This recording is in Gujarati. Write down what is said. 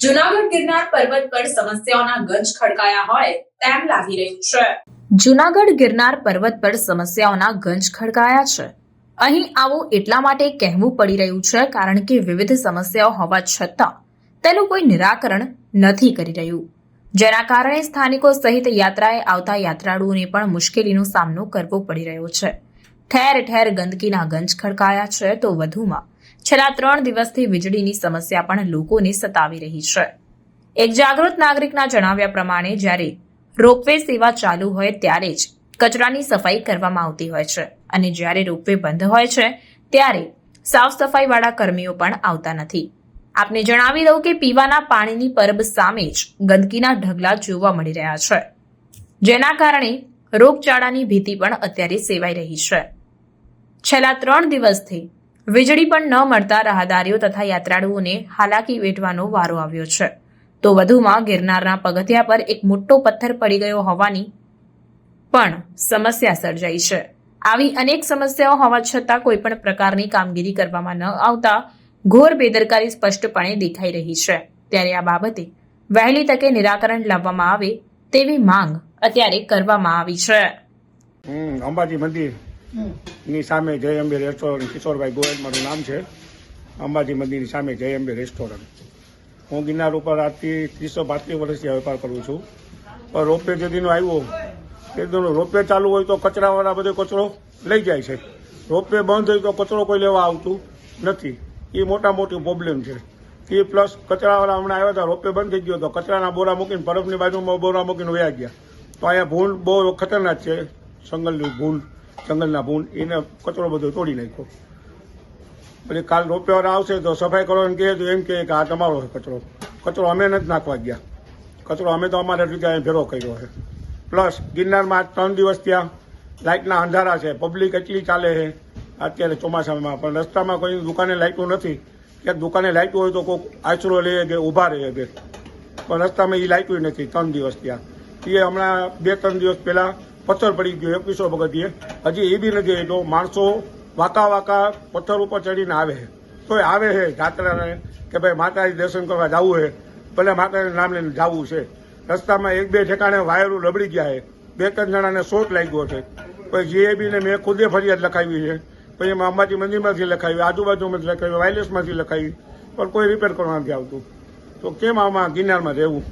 જુનાગઢ ગિરનાર પર્વત પર સમસ્યાઓના ગંજ ખડકાયા હોય તેમ લાગી રહ્યું છે. જુનાગઢ ગિરનાર પર્વત પર સમસ્યાઓના ગંજ ખડકાયા છે. અહીં આવું એટલા માટે કહેવું પડી રહ્યું છે કારણ કે વિવિધ સમસ્યાઓ હોવા છતાં તેનું કોઈ નિરાકરણ નથી કરી રહ્યું. જેના કારણે સ્થાનિકો સહિત યાત્રાએ આવતા યાત્રાળુઓને પણ મુશ્કેલીનો સામનો કરવો પડી રહ્યો છે. ઠેર ઠેર ગંદકીના ગંજ ખડકાયા છે તો વધુમાં છેલ્લા ત્રણ દિવસથી વીજળીની સમસ્યા પણ લોકોને સતાવી રહી છે. એક જાગૃત નાગરિકના જણાવ્યા પ્રમાણે, જ્યારે રોપવે સેવા ચાલુ હોય ત્યારે જ કચરાની સફાઈ કરવામાં આવતી હોય છે અને જ્યારે રોપવે બંધ હોય છે, ત્યારે સાફ સફાઈવાળા કર્મીઓ પણ આવતા નથી. આપને જણાવી દઉં કે પીવાના પાણીની પરબ સામે જ ગંદકીના ઢગલા જોવા મળી રહ્યા છે. જેના કારણે રોગચાળાની ભીતિ પણ અત્યારે સેવાઈ રહી છે. છેલ્લા ત્રણ દિવસથી વીજળી પણ ન મળતા રાહદારીઓ તથા યાત્રાળુઓને હાલાકી વેઠવાનો વારો આવ્યો છે. તો વધુમાં ગિરનારના પગથિયા પર એક મોટો પથ્થર પડી ગયો હોવાની પણ સમસ્યા સર્જાઈ છે. આવી અનેક સમસ્યાઓ હોવા છતાં કોઈ પણ પ્રકારની કામગીરી કરવામાં ન આવતા ઘોર બેદરકારી સ્પષ્ટપણે દેખાઈ રહી છે. ત્યારે આ બાબતે વહેલી તકે નિરાકરણ લાવવામાં આવે તેવી માંગ અત્યારે કરવામાં આવી છે. અંબાજી મંદિર. ની સામે જય અંબે રેસ્ટોરન્ટ કિશોરભાઈ ગોયલ મારું નામ છે. અંબાજી મંદિરની સામે જય અંબે રેસ્ટોરન્ટ હું ગિરનાર ઉપર આજથી ત્રીસો પાંત્રીસ વર્ષથી વેપાર કરું છું. પણ રોપવે જે દીનો આવ્યો દીનો રોપવે ચાલુ હોય તો કચરાવાળા બધો કચરો લઈ જાય છે. રોપવે બંધ હોય તો કચરો કોઈ લેવા આવતું નથી. એ મોટા મોટી પ્રોબ્લેમ છે. એ પ્લસ કચરાવાળા હમણાં આવ્યા હતા રોપવે બંધ થઈ ગયો તો કચરાના બોરા મૂકીને બરફની બાજુમાં બોરા મૂકીને વયા ગયા. તો અહીંયા ભૂલ બહુ ખતરનાક છે સંગલની ભૂંડ. જંગલના ભૂન, એને કચરો બધો તોડી નાખ્યો. પછી કાલ રોપેવાળા આવશે તો સફાઈ કરવાનું કહે તો એમ કહે કે આ તમારો છે કચરો. કચરો અમે નથી નાખવા ગયા. કચરો અમે તો અમારે અહીં ભેરો કર્યો છે. પ્લસ ગિરનારમાં ત્રણ દિવસ ત્યાં લાઇટના અંધારા છે. પબ્લિક એટલી ચાલે છે. અત્યારે ચોમાસામાં પણ રસ્તામાં કોઈ દુકાને લાઇટો નથી. ક્યાંક દુકાને લાઇટો હોય તો કોઈક આશરો લે કે ઊભા રહે કે પણ રસ્તામાં એ લાઇટો નથી. ત્રણ દિવસ ત્યાં એ હમણાં બે ત્રણ દિવસ પહેલા પથ્થર પડી ગયો, એકવીસો પગથિયે હજી એ બી નથી તો માણસો વાંકા વાંકા પથ્થર ઉપર ચડીને આવે છે. તોય આવે છે જાત્રાને કે ભાઈ માતાજી દર્શન કરવા જવું છે. ભલે માતાજી નામ લઈને જવું છે. રસ્તામાં એક બે ઠેકાણે વાયરો લબડી ગયા છે. બે ત્રણ જણાને શોટ લાગ્યો છે. પછી જીએબીને મેં ખુદે ફરિયાદ લખાવી છે. પછી એમાં અંબાજી મંદિરમાંથી લખાવી આજુબાજુમાંથી લખાવી વાયરલેસમાંથી લખાવી પણ કોઈ રિપેર કરવા નથી આવતું. તો કેમ આમાં ગિરનારમાં રહેવું?